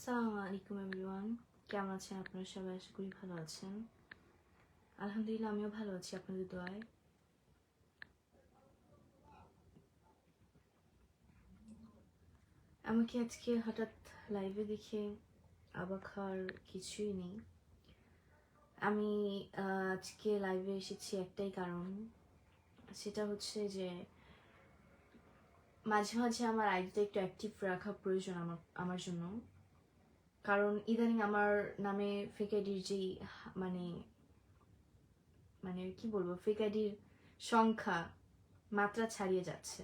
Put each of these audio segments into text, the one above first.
আসসালামু আলাইকুম এভরিওয়ান। কেমন আছেন আপনারা সবাই? আশা করি ভালো আছেন। আলহামদুলিল্লাহ, আমিও ভালো আছি। আপনাদের দোয়ায়? আমাকে আজকে হঠাৎ লাইভে দেখে অবাক হওয়ার কিছুই নেই। আমি আজকে লাইভে এসেছি একটাই কারণ। সেটা হচ্ছে যে, মাঝে মাঝে আমার আইডিটা একটু অ্যাক্টিভ রাখা প্রয়োজন আমার আমার জন্য। কারণ ইদানিং আমার নামে ফেক আইডির যেই মানে মানে কি বলব ফেক আইডির সংখ্যা মাত্রা ছাড়িয়ে যাচ্ছে।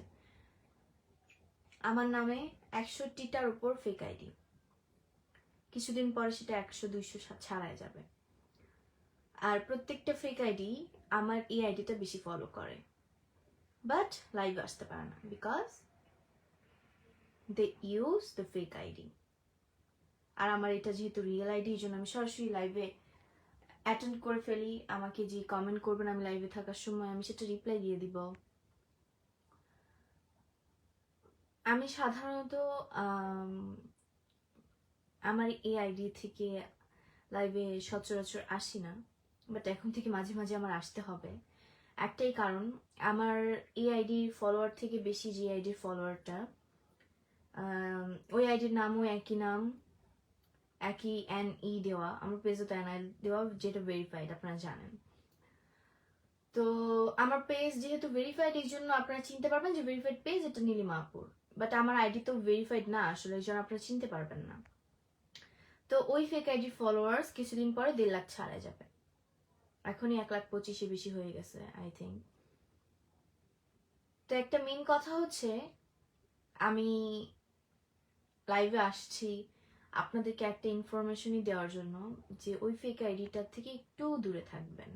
আমার নামে একষট্টিটার উপর ফেক আইডি কিছুদিন পরে সেটা একশো দুইশো ছাড়ায় যাবে। আর প্রত্যেকটা ফেক আইডি আমার এই আইডিটা বেশি ফলো করে। বাট লাইভ আসতে পারে না because they use the fake ID আর আমার এটা যেহেতু রিয়েল আইডি এই জন্য আমি সরাসরি লাইভে অ্যাটেন্ড করে ফেলি। আমাকে যে কমেন্ট করবেন আমি লাইভে থাকার সময় আমি সেটা রিপ্লাই দিয়ে দিব। আমি সাধারণত আমার এই আইডি থেকে লাইভে সচরাচর আসি না বাট এখন থেকে মাঝে মাঝে আমার আসতে হবে। একটাই কারণ, আমার এই আইডির ফলোয়ার থেকে বেশি যে আইডির ফলোয়ারটা ওই আইডির নামও একই নাম একই এন ই দেওয়া, আমার পেজও তাই না দেওয়া, যেটা ভেরিফাইড আপনারা জানেন। তো আমার পেজ যেহেতু ভেরিফাইড এই জন্য আপনারা চিনতে পারবেন যে ভেরিফাইড পেজ এটা নীলিমাপুর। বাট আমার আইডি তো ভেরিফাইড না, আসলে এই জন্য আপনারা চিনতে পারবেন না। তো ওই ফেক আইডি ফলোয়ার্স কিছুদিন পরে দেড় লাখ ছাড়া যাবে। এখনই এক লাখ পঁচিশে বেশি হয়ে গেছে আই থিঙ্ক তো একটা মেন কথা হচ্ছে, আমি লাইভে আসছি আপনাদেরকে একটা ইনফরমেশনই দেওয়ার জন্য যে ওই ফেক আইডিটার থেকে একটু দূরে থাকবেন।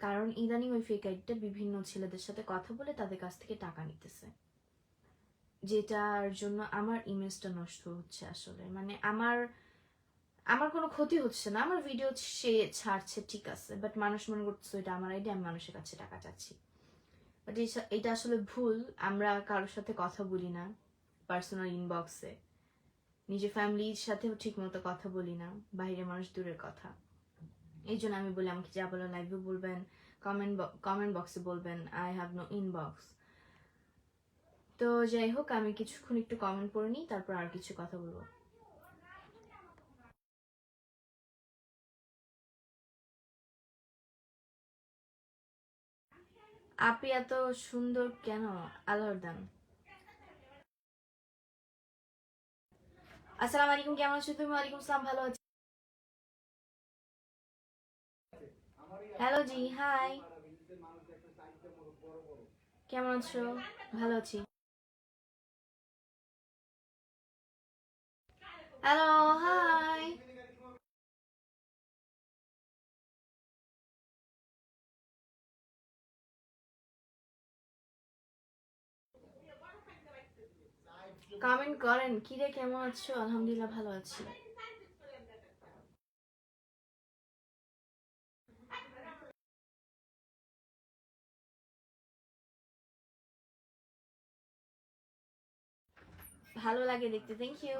কারণ ইদানিং ওই ফেক আইডিটা বিভিন্ন ছেলেদের সাথে কথা বলে তাদের কাছ থেকে টাকা নিতেছে। যেটার জন্য আমার ইমেজটা নষ্ট হচ্ছে আসলে। মানে আমার আমার কোনো ক্ষতি হচ্ছে না। আমার ভিডিও সে ছাড়ছে, ঠিক আছে। বাট মানুষ মনে করছে এটা আমার আইডি আমি মানুষের কাছে টাকা চাচ্ছি। বাট এটা আসলে ভুল। আমরা কারোর সাথে কথা বলি না পার্সোনাল ইনবক্সে নিজের ফ্যামিলির সাথেও ঠিক মতো কথা বলি না, বাইরের মানুষ দূরের কথা। এই জন্য আমি বলি, আমাকে যা বলো লাইভে বলবেন কমেন্ট কমেন্ট বক্সে বলবেন আই হ্যাভ নো ইনবক্স তো যাই হোক, আমি কিছুক্ষণ একটু কমেন্ট পড়ে নিই, তারপর আর কিছু কথা বলব। আপনি এত সুন্দর কেন? আল্লাহর দান। আসসালামু আলাইকুম, কেমন আছো তুমি? ওয়ালাইকুম আসসালাম, ভালো আছি। হ্যালো জি হাই কেমন আছো? ভালো আছি। হ্যালো হাই কমেন্ট করেন, কি রে, কেমন আছো? আলহামদুলিল্লাহ ভালো আছি। ভালো লাগে দেখতে থ্যাংক ইউ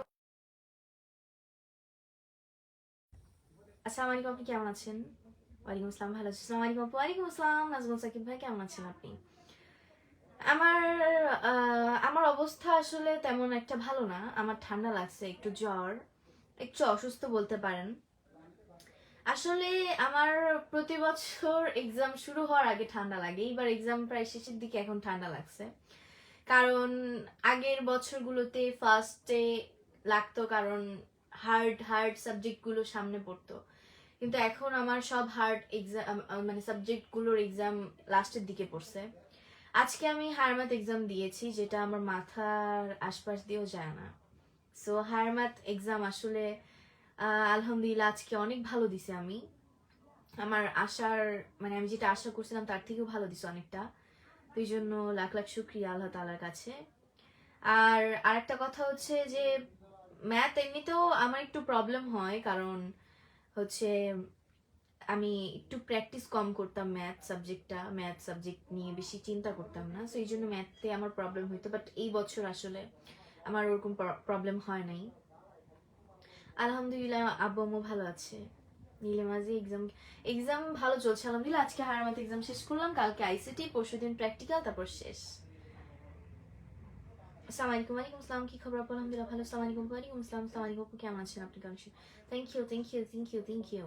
আসসালামু আলাইকুম, আপনি কেমন আছেন? ওয়ালাইকুম আসসালাম, ভালো আছি। আসসালামু আলাইকুম আপু ওয়ালাইকুম আসসালাম, নাজমুল সাকিব ভাই, কেমন আছেন আপনি? আমার আমার অবস্থা আসলে তেমন একটা ভালো না। আমার ঠান্ডা লাগছে, একটু জ্বর, একটু অসুস্থ বলতে পারেন। আসলে আমার প্রতি বছর এক্সাম শুরু হওয়ার আগে ঠান্ডা লাগে। এবার এক্সাম প্রায় শেষের দিকে এখন ঠান্ডা লাগছে। কারণ আগের বছরগুলোতে ফার্স্টে লাগতো, কারণ হার্ড হার্ড সাবজেক্টগুলো সামনে পড়তো। কিন্তু এখন আমার সব হার্ড এক্সাম মানে সাবজেক্টগুলোর এক্সাম লাস্টের দিকে পড়ছে। আজকে আমি হারমাত এক্সাম দিয়েছি, যেটা আমার মাথার আশপাশ দিয়েও যায় না। সো হারমাত এক্সাম আসলে আলহামদুলিল্লাহ আজকে অনেক ভালো দিছে আমি। আমার আশার মানে আমি যেটা আশা করছিলাম তার থেকেও ভালো দিছে অনেকটা। তো এই জন্য লাখ লাখ শুক্রিয়া আল্লাহ তালার কাছে। আর আরেকটা কথা হচ্ছে যে ম্যাথ এমনিতেও আমার একটু প্রবলেম হয়, কারণ হচ্ছে আমি একটু প্র্যাকটিস কম করতাম ম্যাথ সাবজেক্টটা ম্যাথ সাবজেক্ট নিয়ে বেশি চিন্তা করতাম না। সো এই জন্য ম্যাথে আমার প্রবলেম হইতো। বাট এই বছর আসলে আমার ওরকম প্রবলেম হয় নাই। আলহামদুলিল্লাহ, আব্বু আম্মু ভালো আছে। নীলিমাজি এক্সাম এক্সাম ভালো চলছে, আলহামদুলিল্লাহ। আজকে হারামাতে এক্সাম শেষ করলাম, কালকে আইসিটি পরশু দিন প্র্যাকটিক্যাল তারপর শেষ। আসসালামু ওয়ালাইকুম আসসালাম। কি খবর আলহামদুলিল্লাহ, ভালো। আসসালামু আলাইকুম, ওয়ালাইকুম আসসালাম। আসসালামু কেমন আছেন আপনি? কেমন thank you thank you thank you thank you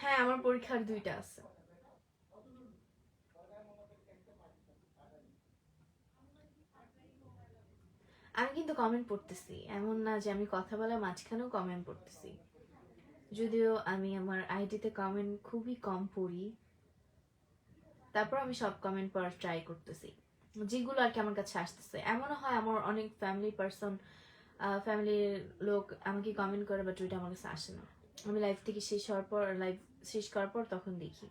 হ্যাঁ আমার পরীক্ষার দুইটা আছে। আমি কিন্তু কমেন্ট পড়তেছি। এমন না যে আমি কথা বলার মাঝখানেও কমেন্ট পড়তেছি। যদিও আমি আমার আইডিতে কমেন্ট খুবই কম পড়ি। তারপর আমি সব কমেন্ট পড়ার ট্রাই করতেছি। যেগুলো আর কি আমার কাছে আসতেছে। এমনও হয় আমার অনেক ফ্যামিলি পার্সন ফ্যামিলির লোক আমাকে কমেন্ট করে বাট ওইটা আমার কাছে আসে না। আমি লাইভ থেকে শেষ হওয়ার পর লাইভ শেষ করার পর তখন দেখি।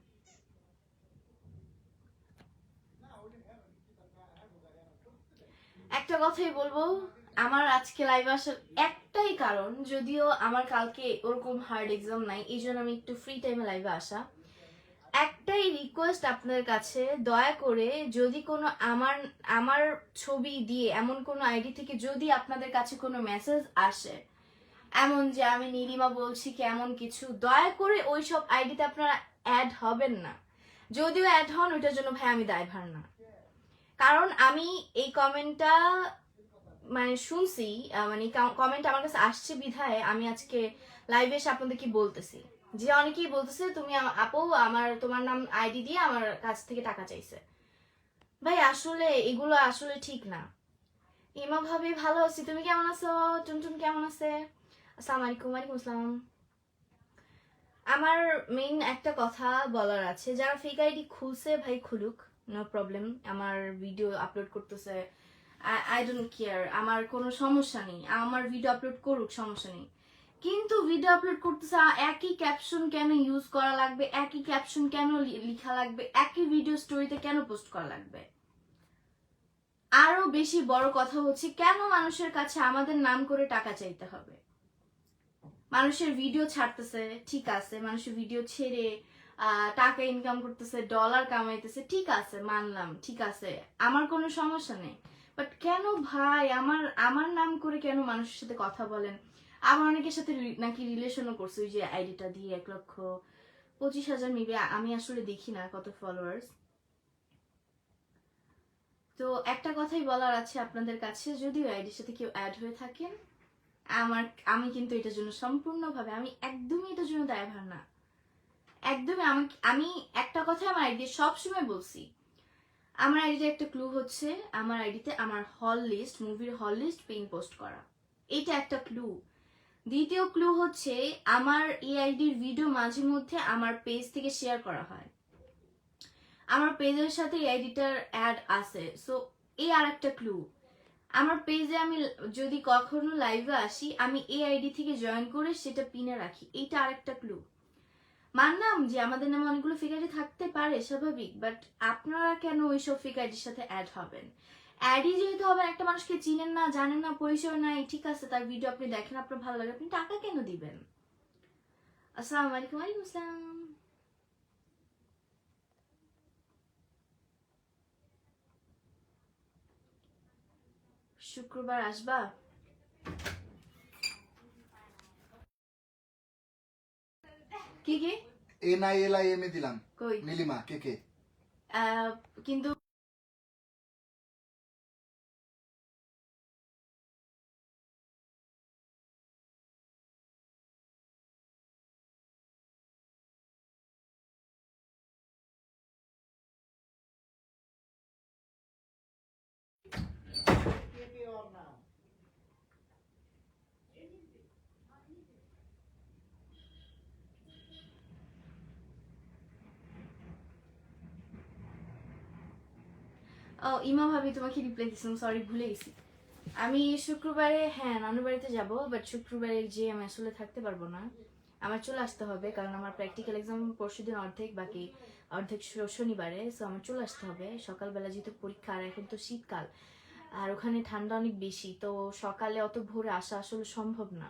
একটা কথাই বলব, আমার আজকে লাইভ আসার একটাই কারণ, যদিও আমার কালকে ওরকম হার্ড এক্সাম নাই, এই জন্য আমি একটু ফ্রি টাইমে লাইভে আসা। একটাই রিকোয়েস্ট আপনাদের কাছে, দয়া করে যদি কোনো আমার আমার ছবি দিয়ে, এমন কোনো আইডি থেকে যদি আপনাদের কাছে কোনো মেসেজ আসে এমন যে আমি নীলিমা বলছি কি এমন কিছু, দয়া করে ওই সব আইডিতে আপনারা অ্যাড হবেন না। যদিও অ্যাড হন, ওইটার জন্য ভাই আমি দায়ভার না। কারণ আমি এই কমেন্টটা মানে শুনছি মানে কমেন্ট আমার কাছে আসছে বিধায় আমি আজকে লাইভে এসে আপনাদেরকে বলতেছি? যে অনেকেই বলতেছে, তুমি আপু, আমার, তোমার নাম আইডি দিয়ে আমার কাছ থেকে টাকা চাইছে। ভাই, আসলে এগুলো আসলে ঠিক না। ইমা ভাবি, ভালো আছি, তুমি কেমন আছো? টুনটুন কেমন আছে? আসসালামু আলাইকুম আসসালাম। আমার মেইন একটা কথা বলার আছে, যারা ফেক আইডি খুলছে ভাই খুলুক নো প্রবলেম আমার ভিডিও আপলোড করতেছে আই ডোন্ট কেয়ার আমার কোনো সমস্যা নেই, আমার ভিডিও আপলোড করুক, সমস্যা নেই। কিন্তু ভিডিও আপলোড করতেছে, একই ক্যাপশন কেন ইউজ করা লাগবে, একই ক্যাপশন কেন লিখা লাগবে, একই ভিডিও স্টোরিতে কেন পোস্ট করা লাগবে? আরও বেশি বড় কথা হচ্ছে, কেন মানুষের কাছে আমাদের নাম করে টাকা চাইতে হবে? মানুষের ভিডিও ছাড়তেছে, ঠিক আছে, মানুষের ভিডিও ছেড়ে টাকা ইনকাম করতেছে ডলার কামাইতেছে, ঠিক আছে, মানলাম, ঠিক আছে, আমার কোনো সমস্যা নেই। বাট কেন ভাই, আমার আমার নাম করে কেন মানুষের সাথে কথা বলেন? আমার অনেকের সাথে নাকি রিলেশনও করছে, ওই যে আইডিটা দিয়ে এক লক্ষ পঁচিশ হাজার মেবি আমি আসলে দেখি না কত ফলোয়ার্স তো একটা কথাই বলার আছে আপনাদের কাছে, যদিও আইডির সাথে কেউ অ্যাড হয়ে থাকেন আমার, আমি কিন্তু এটার জন্য সম্পূর্ণভাবে, আমি একদমই এটার জন্য দায়ভার না। একদমই আমি আমি একটা কথা আমার আইডি সবসময় বলছি। আমার আইডিতে একটা ক্লু হচ্ছে, আমার আইডিতে আমার হল লিস্ট মুভির হল লিস্ট পেইন পোস্ট করা। এটা একটা ক্লু দ্বিতীয় ক্লু হচ্ছে, আমার এই আইডির ভিডিও মাঝে মধ্যে আমার পেজ থেকে শেয়ার করা হয়। আমার পেজের সাথে এই আইডিটার অ্যাড আছে। সো এই আর একটা ক্লু আমার পেজে আমি যদি কখনো লাইভে আসি, আমি এই আইডি থেকে জয়েন করে সেটা পিনে রাখি। এইটা আরেকটা ক্লু মানলাম যে আমাদের নামে অনেকগুলো আইডি থাকতে পারে, স্বাভাবিক বাট আপনারা কেন ওইসব আইডির সাথে অ্যাড হবেন? অ্যাডই যেহেতু হবেন একটা মানুষকে চিনেন না, জানেন না, পরিচয় নাই, ঠিক আছে, তার ভিডিও আপনি দেখেন, আপনার ভালো লাগে, আপনি টাকা কেন দিবেন? আসসালামু আলাইকুম আসসালাম। শুক্রবার আসবা? কি কি? N I L I M A দিলাম। কই? নীলিমা কে কে? আহ, কিন্তু ইমা ভাবি তোমাকে রিপ্লাই দিছিলাম সরি ভুলে গেছি। আমি শুক্রবারে হ্যাঁ নানু বাড়িতে যাব বাট শুক্রবারে যে আমি আসলে থাকতে পারব না, আমার চলে আসতে হবে, কারণ আমার প্র্যাকটিক্যাল এক্সাম পরশু দিন অর্ধেক, বাকি অর্ধেক শনিবারে সো আমার চলে আসতে হবে। সকালবেলা যেহেতু পরীক্ষা, আর এখন তো শীতকাল, আর ওখানে ঠান্ডা অনেক বেশি, তো সকালে অত ভোরে আসা আসলে সম্ভব না।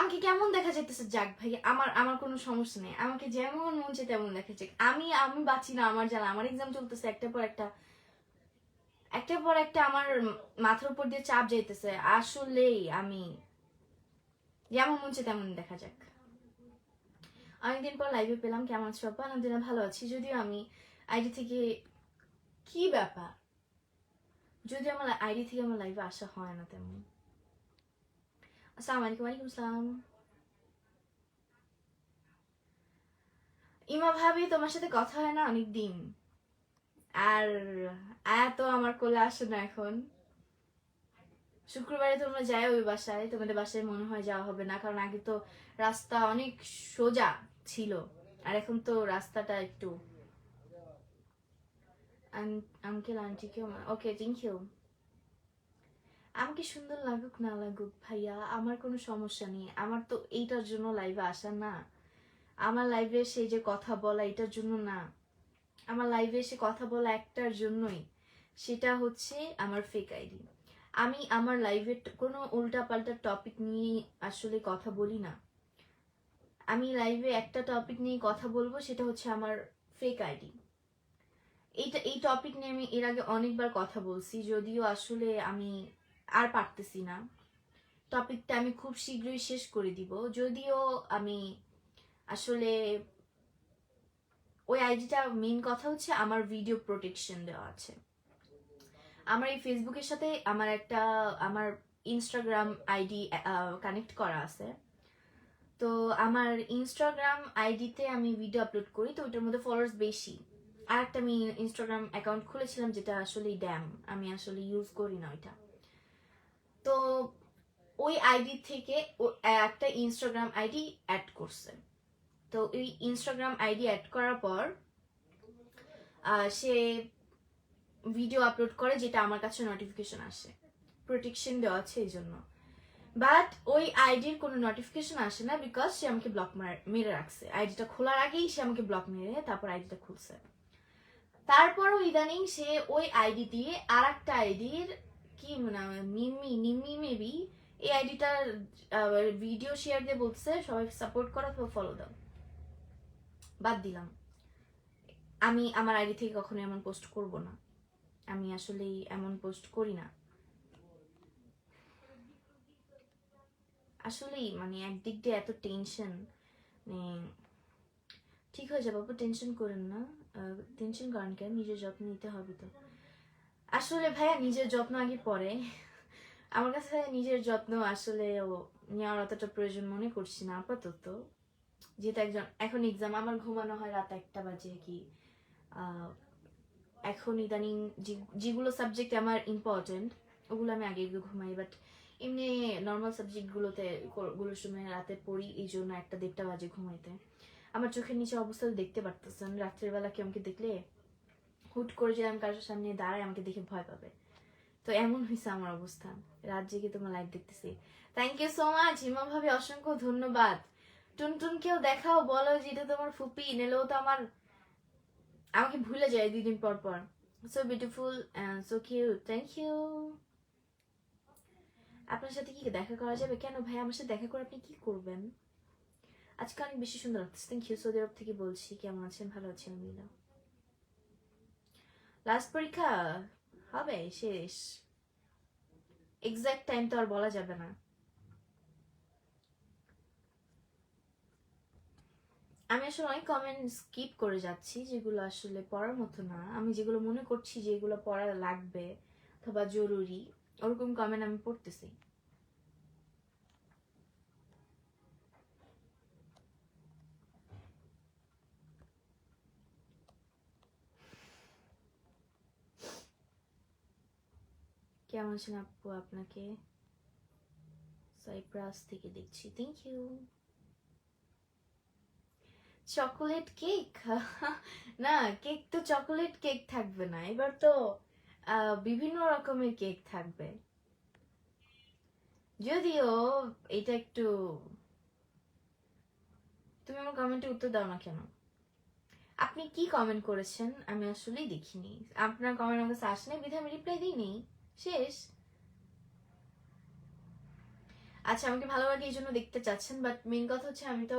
আমাকে কেমন দেখা যাইতেছে, যাক ভাই আমার আমার কোনো সমস্যা নেই। আমাকে যেমন মন চায় তেমন দেখা যাক। আমি আমি বাঁচি না আমার জানা। আমার এক্সাম চলতেছে একটা পর একটা, একটার পর একটা আমার মাথার উপর দিয়ে চাপ যাইতেছে। আসলেই আমি যেমন মন চায় তেমন দেখা যাক। অনেকদিন পর লাইভে পেলাম। কেমন আছো আপা? আলহামদুলিল্লাহ ভালো আছি। যদিও আমি আইডি থেকে কি ব্যাপার? যদি আমার আইডি থেকে আমার লাইভে আসা হয় না তেমন। আসসালামু আলাইকুম আসসালাম ইমা ভাবি, তোমার সাথে কথা হয় না, অনেক দিন। আর আয়া তো আমার কোলে আসে না এখন। শুক্রবারে তোমরা যাই ওই বাসায়। তোমাদের বাসায় মনে হয় যাওয়া হবে না, কারণ আগে তো রাস্তা অনেক সোজা ছিল। আর এখন তো রাস্তাটা একটু আঙ্কেল আন্টি কেউ ওকে থ্যাংক ইউ আমাকে সুন্দর লাগুক, না লাগুক ভাইয়া, আমার কোনো সমস্যা নেই। আমার তো এইটার জন্য লাইভে আসা না। আমার লাইভে এসে যে কথা বলা, এটার জন্য না। আমার লাইভে এসে কথা বলা একটার জন্যই সেটা হচ্ছে আমার ফেক আইডি আমি আমার লাইভে কোনো উল্টাপাল্টা টপিক নিয়ে আসলে কথা বলি না। আমি লাইভে একটা টপিক নিয়ে কথা বলব, সেটা হচ্ছে আমার ফেক আইডি এইটা এই টপিক নিয়ে আমি এর আগে অনেকবার কথা বলছি, যদিও আসলে আমি আর পারতেছি না। টপিকটা আমি খুব শীঘ্রই শেষ করে দিব। যদিও আমি আসলে ওই আইডিটা মেন কথা হচ্ছে আমার ভিডিও প্রোটেকশন দেওয়া আছে। আমার এই ফেসবুকের সাথে আমার একটা আমার ইনস্টাগ্রাম আইডি কানেক্ট করা আছে। তো আমার ইনস্টাগ্রাম আইডিতে আমি ভিডিও আপলোড করি, তো ওইটার মধ্যে ফলোয়ার্স বেশি। আর একটা আমি ইনস্টাগ্রাম অ্যাকাউন্ট খুলেছিলাম, যেটা আসলে ড্যাম আমি আসলে ইউজ করি না ওইটা। তো ওই আইডি থেকে একটা ইনস্টাগ্রাম আইডি অ্যাড করছে। তো এই ইনস্টাগ্রাম আইডি অ্যাড করার পর সে ভিডিও আপলোড করে যেটা আমার কাছে নোটিফিকেশন আসে। প্রোটেকশন দেওয়া আছে এই জন্য। বাট ওই আইডির কোনো নোটিফিকেশন আসে না বিকজ সে আমাকে ব্লক মেরে রাখছে। আইডিটা খোলার আগেই সে আমাকে ব্লক মেরে তারপর আইডিটা খুলছে। তারপরও ইদানিং সে ওই আইডি দিয়ে আর একটা আইডির কি মিমি নিমি মেবি এই আইডিটার ভিডিও শেয়ার দিয়ে বলছে, সবাই সাপোর্ট করো ফলো দাও। বাদ দিলাম। আমি আমার আইডি থেকে কখনো এমন পোস্ট করব না। আমি আসলে এমন পোস্ট করি না। আসলেই মানে একদিক দিয়ে এত টেনশন ঠিক হয়ে যাবে আপু টেনশন করেন না। টেনশন করেন কেন? নিজের যত্ন নিতে হবে তো। আসলে ভাইয়া নিজের যত্ন আগে পরে। আমার কাছে নিজের যত্ন আসলে নেওয়ার অতটা প্রয়োজন মনে করছি না আপাতত। যেহেতু একজন, এখন এক্সাম আমার ঘুমানো হয় রাত একটা বাজে কি। এখন ইদানিং যেগুলো সাবজেক্ট আমার ইম্পর্টেন্ট ওগুলো আমি আগে আগে ঘুমাই। বাট এমনি নর্মাল সাবজেক্টগুলোতে গুলোর সময় রাতে পড়ি, এই জন্য একটা দেড়টা বাজে ঘুমাইতে। আমার চোখের নিচে অবস্থা দেখতে পারতেছেন। রাত্রের বেলা কি আমাকে দেখলে? হুট করে যদি আমি কারোর সামনে দাঁড়ায় আমাকে দেখে ভয় পাবে। তো এমন হয়েছে আমার অবস্থা। রাত জেগে তোমার লাইভ দেখতেছি। Thank you so much Hima ভাবি, অসংখ্য ধন্যবাদ। টুনটুনকেও দেখাও, বলো যে এটা তোমার ফুপি, নেলেও তো আমার, আমাকে ভুলে যায় দুদিন পর পর। So beautiful so cute thank you আপনার সাথে কি দেখা করা যাবে? কেন ভাই, আমার সাথে দেখা করে আপনি কি করবেন? আজকে অনেক বেশি সুন্দর লাগতেছে। থ্যাংক ইউ সৌদি আরব থেকে বলছি। কেমন আছেন? ভালো আছেন মিলা লাস্ট পরীক্ষা? হবে, শেষ। এক্সাক্ট টাইম তো আর বলা যাবে না। আমি আসলে অনেক কমেন্ট স্কিপ করে যাচ্ছি, যেগুলো আসলে পড়ার মতো না। আমি যেগুলো মনে করছি যেগুলো পড়া লাগবে অথবা জরুরি, ওরকম কমেন্ট আমি পড়তেছি। কেমন আছেন আপু আপনাকে? সাইপ্রাস থেকে দেখছি থ্যাংক ইউ চকোলেট কেক না কেক তো চকোলেট কেক থাকবে না, এবার তো বিভিন্ন রকমের কেক থাকবে। যদিও এটা একটু, তুমি আমার কমেন্টে উত্তর দাও না কেন? আপনি কি কমেন্ট করেছেন? আমি আসলেই দেখিনি। আপনার কমেন্ট আমার কাছে আসেনি বিধায় আমি রিপ্লাই দিইনি। শেষ। আচ্ছা আমাকে ভালো লাগে এই জন্য দেখতে চাচ্ছেন বাট মেন কথা হচ্ছে আমি তো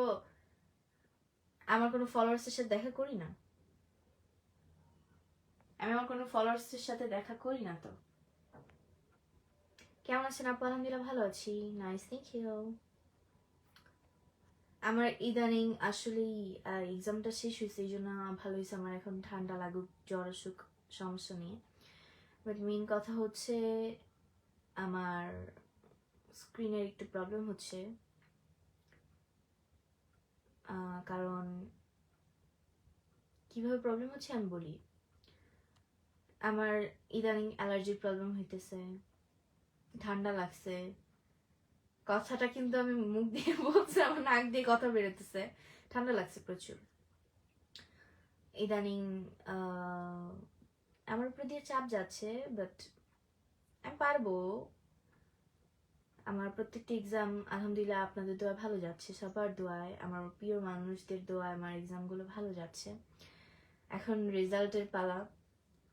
আমার কোনো ফলোয়ার্সের সাথে দেখা করি না। আমি আমার কোনো ফলোয়ার্সের সাথে দেখা করি না তো। কেমন আছেন আপু? আলহামদুলিল্লাহ ভালো আছি। নাইস থ্যাংক ইউ আমার ইদানিং আসলেই এক্সামটা শেষ হয়েছে, এই জন্য ভালো হয়েছে। আমার এখন ঠান্ডা লাগুক, জ্বর অসুখ সমস্যা নিয়ে বাট মেন কথা হচ্ছে আমার স্ক্রিনের একটু প্রবলেম হচ্ছে। কারণ কীভাবে প্রবলেম হচ্ছে আমি বলি? আমার ইদানিং অ্যালার্জির প্রবলেম হইতেছে, ঠান্ডা লাগছে। কথাটা কিন্তু আমি মুখ দিয়ে বলছি, আমার নাক দিয়ে কথা বেরোতেছে। ঠান্ডা লাগছে প্রচুর। ইদানিং আমার উপর দিয়ে চাপ যাচ্ছে বাট আমি পারব। আমার প্রত্যেকটা এক্সাম আলহামদুলিল্লাহ আপনাদের দোয়া ভালো যাচ্ছে, সবার দোয়ায়। আমার প্রিয় মানুষদের দোয়ায় আমার এক্সামগুলো ভালো যাচ্ছে। এখন রেজাল্টের পালা।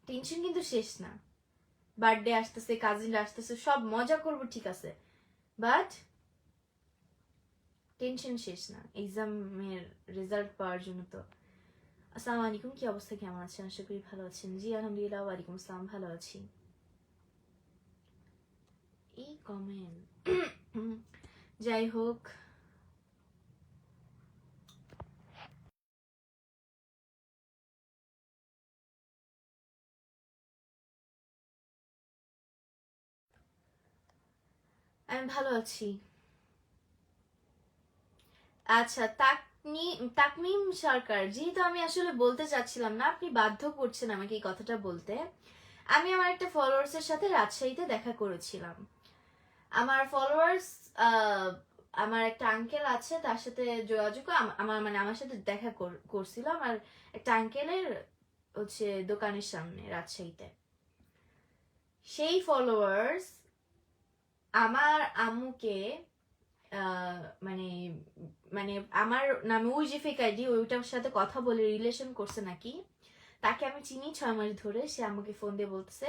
টেনশন কিন্তু শেষ না। বার্থডে আসতেছে কাজিনরা আসতেছে, সব মজা করব, ঠিক আছে। বাট টেনশন শেষ না। এক্সামের রেজাল্ট পাওয়ার জন্য তো। আসসালামু আলাইকুম কি অবস্থা কেমন আছেন আশা করি ভালো আছেন জি আলহামদুলিল্লাহ ওয়ালাইকুম আসসালাম ভালো আছি এই কমেন্ট যাই হোক আমি ভালো আছি আচ্ছা তাকনি তাকমিম সরকার, যেহেতু আমি আসলে বলতে চাচ্ছিলাম না, আপনি বাধ্য করছেন আমাকে এই কথাটা বলতে, আমি আমার একটা ফলোয়ার্সের সাথে রাজশাহীতে দেখা করেছিলাম। আমার ফলোয়ার্স আমার একটা আঙ্কেল আছে, তার সাথে যোগাযোগ, আম- আমার মানে আমার সাথে দেখা কর- করছিল, আমার একটা আঙ্কেলের হচ্ছে দোকানের সামনে রাজশাহীতে। সেই ফলোয়ার্স আমার আম্মুকে মানে মানে আমার নামে ওই যে ফেক আইডি ওইটার সাথে কথা বলে রিলেশন করছে নাকি, তাকে আমি চিনি ছয় মাস ধরে, সে আমাকে ফোন দিয়ে বলতেছে,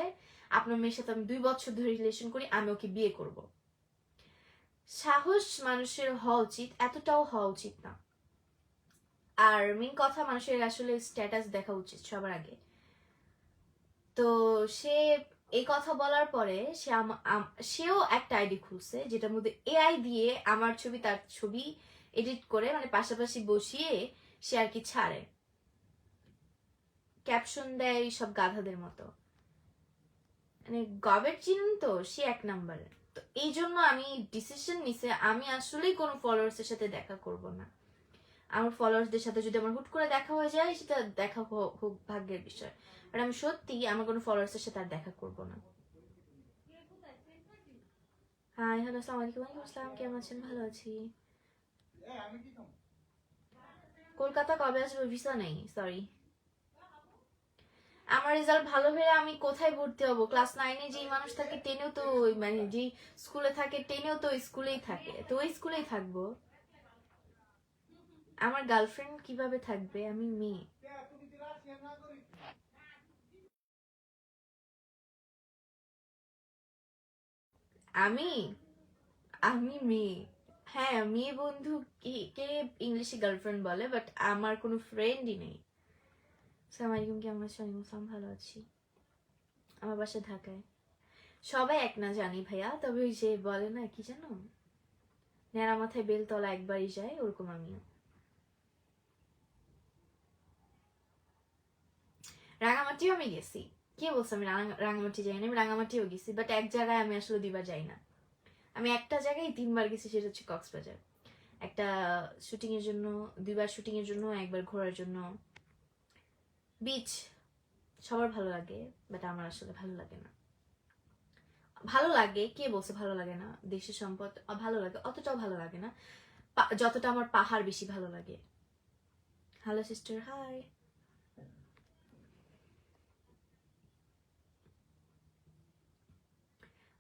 আপনার মেয়ের সাথে আমি দুই বছর ধরে রিলেশন করি, আমি ওকে বিয়ে করব। সাহস মানুষের হওয়া উচিত, এতটাও হওয়া উচিত না। আর মেন কথা মানুষের আসলে স্ট্যাটাস দেখা উচিত সবার আগে। তো সে এই কথা বলার পরে সে সেও একটা আইডি খুলছে, যেটার মধ্যে এআই দিয়ে আমার ছবি, তার ছবি এডিট করে মানে পাশাপাশি বসিয়ে সে আর কি ছাড়ে। ক্যাপশন দেয় সব গাধাদের মতো। মানে গবেট চিনুন তো, সে এক নাম্বারে। তো এই জন্য আমি ডিসিশন নিছে, আমি আসলেই কোনো ফলোয়ার্সের সাথে দেখা করব না। আমার ফলোয়ার্সদের সাথে যদি আমার হুট করে দেখা হয়ে যায়, সেটা দেখা খুব ভাগ্যের বিষয়। আর আমি সত্যি আমার কোনো ফলোয়ার্সের সাথে আর দেখা করব না। হাই হ্যালো আসসালামু আলাইকুম। আসসালাম। কেমন আছেন? ভালো আছি। কলকাতা কবে আসবে ভিসা নেই সরি আমার রেজাল্ট ভালো হলে আমি কোথায় ভর্তি হব? ক্লাস নাইনে যেই মানুষ থাকে টেনেও তো ওই মানে যেই স্কুলে থাকে টেনেও তো স্কুলেই থাকে। তো ওই স্কুলেই থাকব। আমার গার্লফ্রেন্ড কীভাবে থাকবে? আমি মেয়ে। আমি? আমি মেয়ে। হ্যাঁ মেয়ে বন্ধু কে কে ইংলিশে গার্লফ্রেন্ড বলে বাট আমার কোনো ফ্রেন্ডই নেই। সালাম আলাইকুম, কেমন আছো? আমি আসসালাম ভালো আছি। আমার বাসা ঢাকায়। সবাই এক না জানি ভাইয়া, তবে ওই যে বলে না, কি জানো? ন্যাড়া মাথায় বেলতলা একবারই যায়, ওরকম আমিও। রাঙামাটিও আমি গেছি। কে বলছে আমি রাঙামাটি যাই না? আমি রাঙামাটিও গেছি বাট এক জায়গায় আমি আসলে দুইবার যাই না। আমি একটা জায়গায় তিনবার গেছি, সেটা হচ্ছে কক্সবাজার। একটা শুটিং এর জন্য, দুইবার শুটিং এর জন্য, একবার ঘোরার জন্য। বিচ সবার ভালো লাগে বাট আমার আসলে ভালো লাগে না। ভালো লাগে, কে বলছে ভালো লাগে না? দেশের সম্পদ ভালো লাগে, অতটাও ভালো লাগে না। যতটা আমার পাহাড় বেশি ভালো লাগে। হ্যালো সিস্টার হাই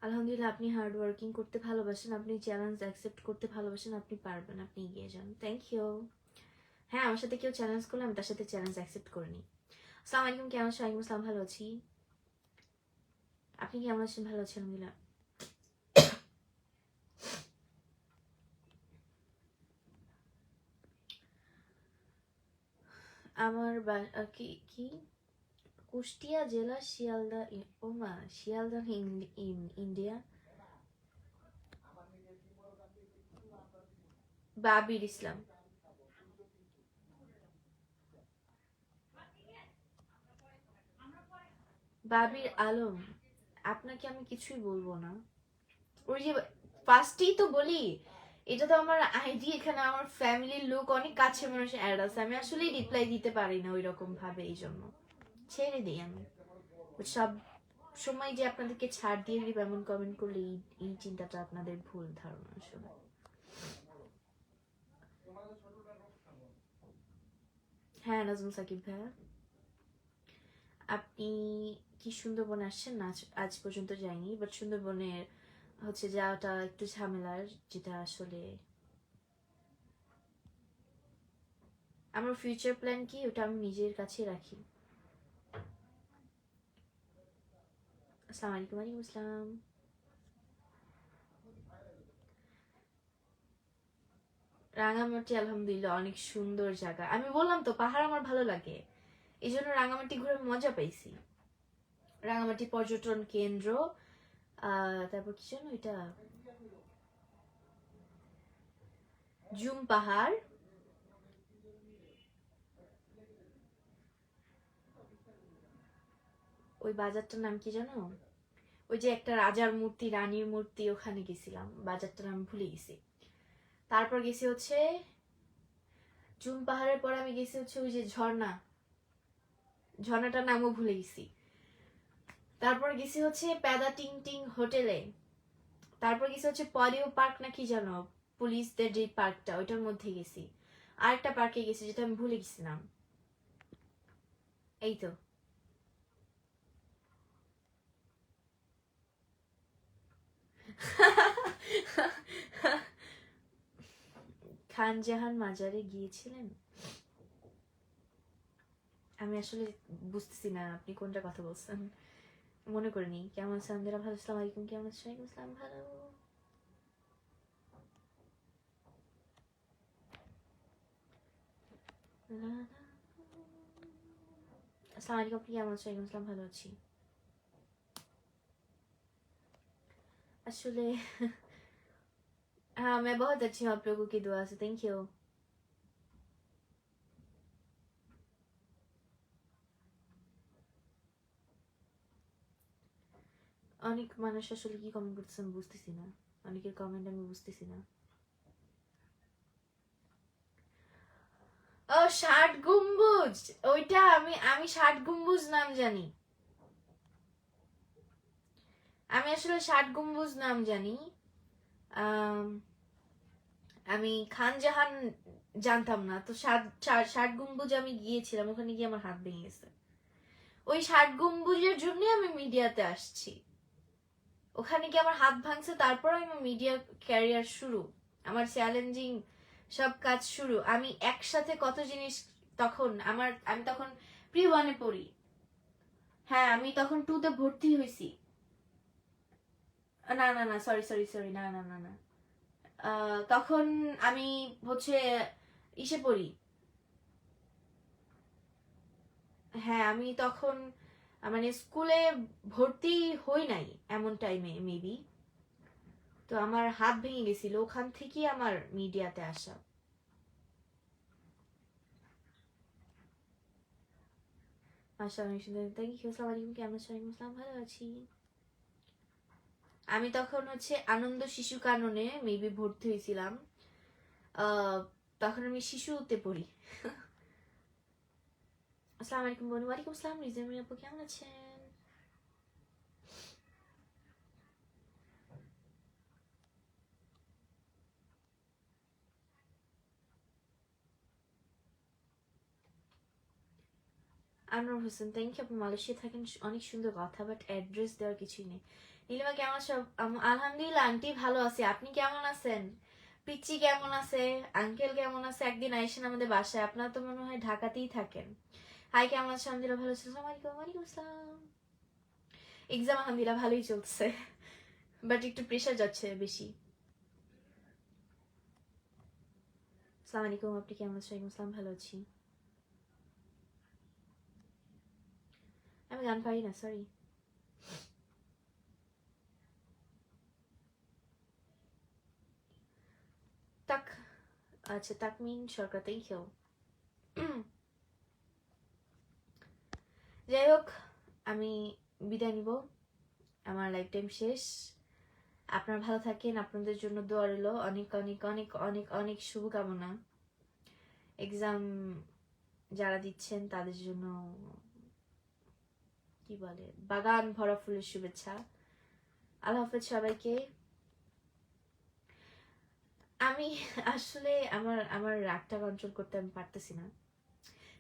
আলহামদুলিল্লাহ, আপনি হার্ড ওয়ার্কিং করতে ভালোবাসেন, আপনি চ্যালেঞ্জ অ্যাকসেপ্ট করতে ভালোবাসেন, আপনি পারবেন, আপনি এগিয়ে যান। থ্যাংক ইউ হ্যাঁ আমার সাথে কেউ চ্যালেঞ্জ করলে আমি তার সাথে চ্যালেঞ্জ অ্যাকসেপ্ট করে নিই। আসসালামু আলাইকুম, কেমন আছেন? ওয়ালাইকুম আসসালাম, ভালো আছি। আপনি কেমন আছেন? ভালো আছেন আলহামদুলিল্লাহ। আমার কি কি? কুষ্টিয়া জেলা শিয়ালদা ই- ও মা, শিয়ালদা ইন- ইন্ডিয়া? বাবির ইসলাম। বাবির আলম, আপনাকে আমি কিছুই বলব না। ওই যে ফার্স্টেই তো বলি, এটা তো আমার আইডি, এখানে আমার ফ্যামিলির লোক, অনেক কাছে মানুষ অ্যাড আছে। আমি আসলেই রিপ্লাই দিতে পারি না ওই রকম ভাবে এই জন্য ছেড়ে দিই আমি। সব সময় যে আপনাদেরকে ছাড় দিয়ে দিব, এমন কমেন্ট করলে এই এই চিন্তাটা আপনাদের ভুল ধারণা আসলে। হ্যাঁ নাজমুল সাকিব ভাইয়া। আপনি কি সুন্দরবনে আসছেন? না, আজ- পর্যন্ত যাইনি বাট সুন্দরবনের হচ্ছে যাওয়াটা একটু ঝামেলার, যেটা আসলে আমার ফিউচার প্ল্যান কি, ওটা আমি নিজের কাছে রাখি। আসসালামু আলাইকুম রাঙামাটি, আলহামদুলিল্লাহ, অনেক সুন্দর জায়গা। আমি বললাম তো, পাহাড় আমার ভালো লাগে। এই জন্য রাঙামাটি ঘুরে মজা পাইছি। রাঙামাটি পর্যটন কেন্দ্র তারপর কি জানো এটা? জুম পাহাড়। ওই বাজারটার নাম কি জানো? ওই যে একটা রাজার মূর্তি, রানীর মূর্তি ওখানে গেছিলাম। বাজারটার নাম ভুলে গেছি। তারপর গেছি হচ্ছে, জুম পাহাড়ের পর আমি গেছি হচ্ছে ওই যে ঝর্ণা। ঝর্ণাটার নামও ভুলে গেছি। তারপর গেছি হচ্ছে প্যাদা টিং টিং হোটেলে। তারপর গেছি হচ্ছে পলিও পার্ক না কি জানো? পুলিশদের যে পার্কটা, ওইটার মধ্যে গেছি। আরেকটা পার্কে গেছি যেটা আমি ভুলে গেছিলাম। এই তো। খান জাহান মাজারে গিয়েছিলেন? আমি আসলে বুঝতেছি না, আপনি কোনটা কথা বলছেন। মনে করিনি। কেমন আছেন? আলহামদুলিল্লাহ ভালো, আসসালামু আলাইকুম। কেমন আছেন? আসসালাম, ভালো। আসসালামু আলাইকুম কেমন আছেন? আসসালাম, ভালো আছি। আসলে हाँ मैं बहुत अच्छी हूँ आप लोगों की दुआ से थैंक यू অনেক মানুষ আসলে কি কমেন্ট করতেছে আমি বুঝতেছি না অনেকের কমেন্ট আমি বুঝতেছি না ও ষাট গম্বুজ ওইটা আমি আমি ষাট গম্বুজ নাম জানি আমি আসলে ষাট গম্বুজ নাম জানি। আমি খান জাহান জানতাম না। তো ষাট, ষাট- গম্বুজ আমি গিয়েছিলাম, ওখানে গিয়ে আমার হাত ভেঙে গেছে। ওই ষাট গম্বুজের জন্য আমি মিডিয়াতে আসছি। ওখানে গিয়ে আমার হাত ভাঙছে, তারপর আমি মিডিয়া ক্যারিয়ার শুরু। আমার চ্যালেঞ্জিং সব কাজ শুরু। আমি একসাথে কত জিনিস তখন, আমার, আমি তখন প্রি ওয়ানে পড়ি। হ্যাঁ আমি তখন টুতে ভর্তি হয়েছি। না না না সরি সরি সরি না না না না। তখন আমি হচ্ছে ইসে পড়ি। হ্যাঁ আমি তখন মানে স্কুলে ভর্তি হই নাই এমন টাইমে মেবি তো আমার হাত ভেঙে গেছিল, ওখান থেকেই আমার মিডিয়াতে আসা। অনেক সুন্দর থ্যাংক ইউ আসসালামু আলাইকুম, কেমন আছেন? ভালো আছি। আমি তখন হচ্ছে আনন্দ শিশু কাননে মেবি ভর্তি হয়েছিলাম। তখন আমি শিশুতে পড়ি। আসসালামু আলাইকুম বোন ওয়ালাইকুম আসসালাম। রিজমি আপু কেমন আছেন? আনোয়ার হোসেন থ্যাংক ইউ আপনি মালয়েশিয়া থাকেন, অনেক সুন্দর কথা বাট অ্যাড্রেস দেওয়ার কিছুই নেই। নীলিমা কেমন আছো? আলহামদুলিল্লাহ, আন্টি ভালো আছি। আপনি কেমন আছেন? পিচ্চি কেমন আছে? আঙ্কেল কেমন আছে? একদিন আইসেন আমাদের বাসায়। আপনারা তো মনে হয় ঢাকাতেই থাকেন। হাই, কেমন আছেন আলহামদুলিল্লাহ, ভালো আছি। আলাইকুম। ওয়ালাইকুম আসসালাম। এক্সাম আলহামদুলিল্লাহ, ভালোই চলছে। বাট একটু প্রেশার যাচ্ছে বেশি। আসসালামু আলাইকুম, আপনি কেমন আছেন? ওয়ালাইকুম আসসালাম, ভালো আছি। আমি গান পারি না সরি তাক আচ্ছা তাকমিন সরকার থ্যাংক ইউ যাই হোক, আমি বিদায় নিব। আমার লাইফ টাইম শেষ। আপনারা ভালো থাকেন, আপনাদের জন্য দোয়া রইল। অনেক অনেক অনেক অনেক অনেক শুভকামনা। এক্সাম যারা দিচ্ছেন, তাদের জন্য কি বলে? বাগান ভরা ফুলের শুভেচ্ছা। আল্লাহ হাফেজ সবাইকে। আমি আসলে আমার আমার রাগটা কন্ট্রোল করতে আমি পারতেছি না।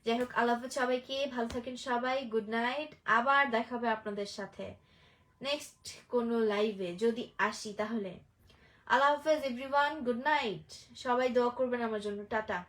যাই হোক আল্লাহ সবাইকে, ভালো থাকেন সবাই গুড নাইট আবার দেখা হবে আপনাদের সাথে নেক্সট কোনো লাইভে যদি আসি তাহলে। আল্লাহ হাফেজ এভরিওয়ান গুড নাইট সবাই দোয়া করবেন আমার জন্য। টাটা।